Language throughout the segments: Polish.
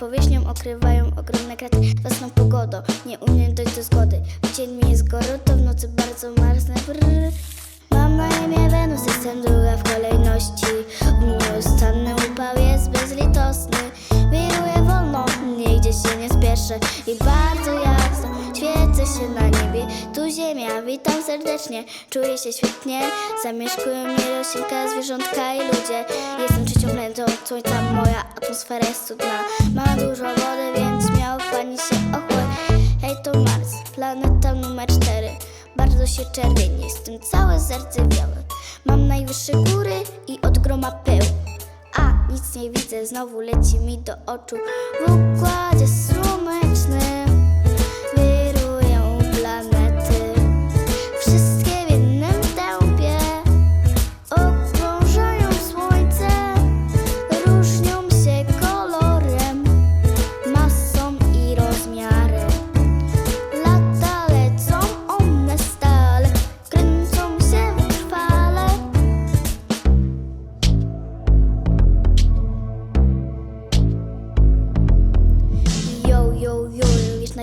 powierzchnią okrywają ogromne kraty własną pogodą. Nie umiem dojść do zgody. W dzień mi jest gorąco, w nocy bardzo marznę. Brrr. Mam na imię Wenus, jestem druga w kolejności. Nieustanny upał jest bezlitosny. Wiruję wolno, nigdzie się nie spieszę i bardzo jasno. Świecę się na tu ziemia, witam serdecznie, czuję się świetnie. Zamieszkują mnie roślinka, zwierzątka i ludzie. Jestem trzecią planetą od słońca, moja atmosfera jest cudna. Ma dużo wody, więc miał pani się ochłonąć. Hej, to Mars, planeta numer cztery. Bardzo się czerwieni, jestem całe zardzewiałe. Mam najwyższe góry i od groma pył. A, nic nie widzę, znowu leci mi do oczu. W układzie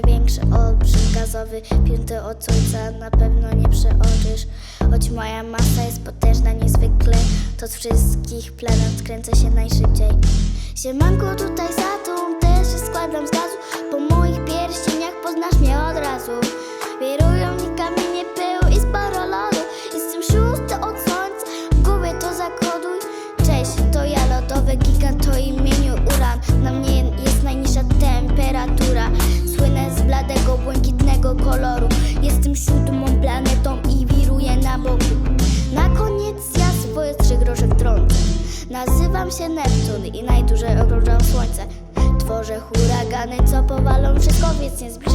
największy olbrzym gazowy, pięty od słońca, na pewno nie przeoczysz. Choć moja masa jest potężna niezwykle, to z wszystkich planet kręcę się najszybciej. Siemanko, tutaj Saturn, też składam z gazu, po moich pierścieniach poznasz mnie od razu. Nazywam się Neptun i najdłużej okrążam słońce. Tworzę huragany, co powalą wszystko, więc nie zbliżaj